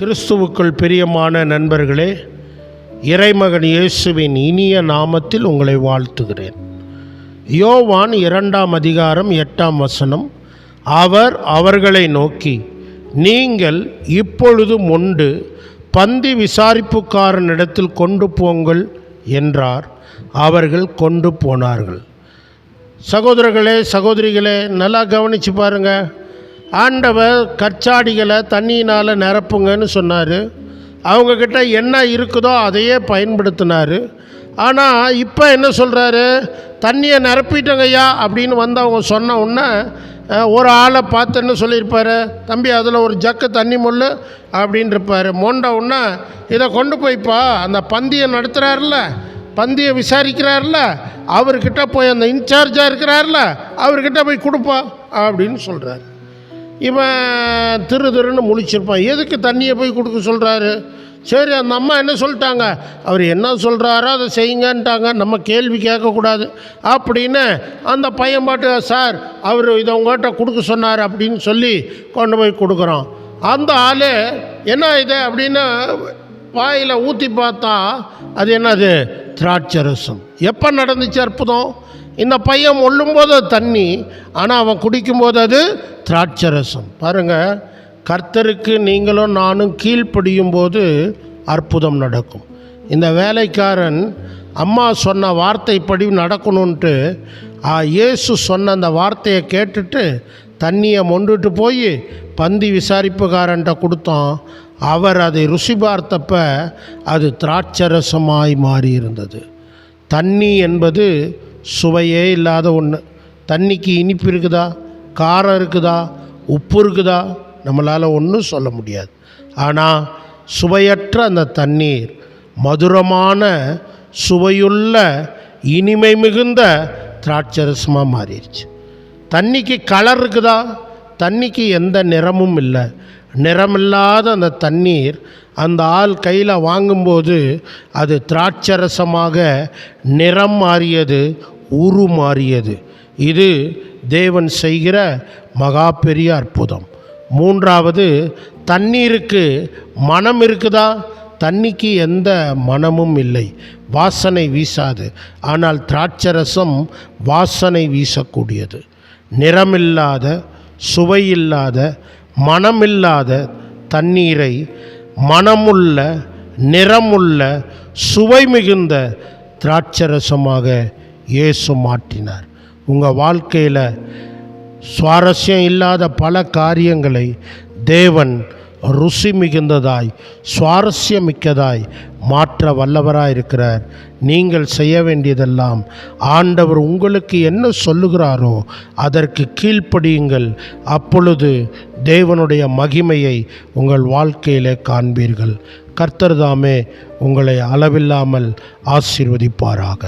கிறிஸ்துவுக்குள் பிரியமான நண்பர்களே இறைமகன் இயேசுவின் இனிய நாமத்தில் உங்களை வாழ்த்துகிறேன். யோவான் இரண்டாம் அதிகாரம் எட்டாம் வசனம் அவர் அவர்களை நோக்கி நீங்கள் இப்பொழுதும் உண்டு பந்தி விசாரிப்புக்காரனிடத்தில் கொண்டு போங்கள் என்றார். அவர்கள் கொண்டு போனார்கள். சகோதரர்களே சகோதரிகளே நல்லா கவனித்து பாருங்கள் ஆண்டவர் கற்சாடிகளை தண்ணியினால் நிரப்புங்கன்னு சொன்னார். அவங்கக்கிட்ட என்ன இருக்குதோ அதையே பயன்படுத்தினார். ஆனால் இப்போ என்ன சொல்கிறாரு தண்ணியை நிரப்பிட்டங்கய்யா அப்படின்னு வந்து அவங்க சொன்ன உடனே ஒரு ஆளை பார்த்து என்ன தம்பி அதில் ஒரு ஜக்கு தண்ணி முள்ளு அப்படின்ருப்பார் மொண்ட உடனே இதை கொண்டு போய்ப்பா அந்த பந்தியை நடத்துகிறாருல பந்தியை விசாரிக்கிறார்ல அவர்கிட்ட போய் அந்த இன்சார்ஜாக இருக்கிறார்ல அவர்கிட்ட போய் கொடுப்பா அப்படின்னு சொல்கிறார் இவன் திரு திருன்னு முழிச்சிருப்பான். எதுக்கு தண்ணியை போய் கொடுக்க சொல்கிறாரு சரி அந்த அம்மா என்ன சொல்லிட்டாங்க? அவர் என்ன சொல்கிறாரோ அதை செய்யுங்கன்ட்டாங்க. நம்ம கேள்வி கேட்கக்கூடாது. அப்படின்னு அந்த பையன் பாட்டு சார் அவர் இதை உங்கள்கிட்ட கொடுக்க சொன்னார் அப்படின்னு சொல்லி கொண்டு போய் கொடுக்குறோம் அந்த ஆள் என்ன இது? அப்படின்னு வாயில் ஊற்றி பார்த்தா அது என்னது? திராட்சரசம். எப்போ நடந்துச்சு அற்புதம்? இந்த பையன் ஒல்லும்போது அது தண்ணி ஆனால் அவன் குடிக்கும்போது அது திராட்சரசம். பாருங்கள் கர்த்தருக்கு நீங்களும் நானும் கீழ்ப்படியும் போது அற்புதம் நடக்கும். இந்த வேலைக்காரன் அம்மா சொன்ன வார்த்தைப்படி நடக்கணுன்ட்டு ஆ, இயேசு சொன்ன அந்த வார்த்தையை கேட்டுட்டு தண்ணியை மொண்டுட்டு போய் பந்தி விசாரிப்புக்காரன்ட்ட கொடுத்தோம் அவர் அதை ருசி பார்த்தப்ப அது திராட்சரசமாய் மாறி இருந்தது தண்ணி என்பது சுவையே இல்லாத ஒன்று தண்ணிக்கு இனிப்பு இருக்குதா? காரம் இருக்குதா? உப்பு இருக்குதா? நம்மளால் ஒன்றும் சொல்ல முடியாது. ஆனால் சுவையற்ற அந்த தண்ணீர் மதுரமான சுவையுள்ள இனிமை மிகுந்த திராட்சரசமாக மாறிடுச்சு. தண்ணிக்கு கலர் இருக்குதா? தண்ணிக்கு எந்த நிறமும் இல்லை. நிறமில்லாத அந்த தண்ணீர் அந்த ஆள் கையில் வாங்கும்போது அது திராட்சரசமாக நிறம் மாறியது உரு மாறியது. இது தேவன் செய்கிற மகா பெரிய அற்புதம். மூன்றாவது தண்ணீருக்கு மனம் இருக்குதா? தண்ணிக்கு எந்த மனமும் இல்லை. வாசனை வீசாது. ஆனால் திராட்சரசம் வாசனை வீசக்கூடியது. நிறமில்லாத சுவையில்லாத மனமில்லாத தண்ணீரை மனமுள்ள நிறமுள்ள சுவை மிகுந்த திராட்சரசமாக இயேசு மாற்றினார். உங்கள் வாழ்க்கையில் சுவாரஸ்யம் இல்லாத பல காரியங்களை தேவன் ருசி மிகுந்ததாய் சுவாரஸ்யமிக்கதாய் மாற்ற வல்லவராக இருக்கிறார். நீங்கள் செய்ய வேண்டியதெல்லாம் ஆண்டவர் உங்களுக்கு என்ன சொல்லுகிறாரோ அதற்கு கீழ்ப்படியுங்கள். அப்பொழுது தேவனுடைய மகிமையை உங்கள் வாழ்க்கையிலே காண்பீர்கள். கர்த்தர்தாமே உங்களை அளவில்லாமல் ஆசீர்வதிப்பாராக.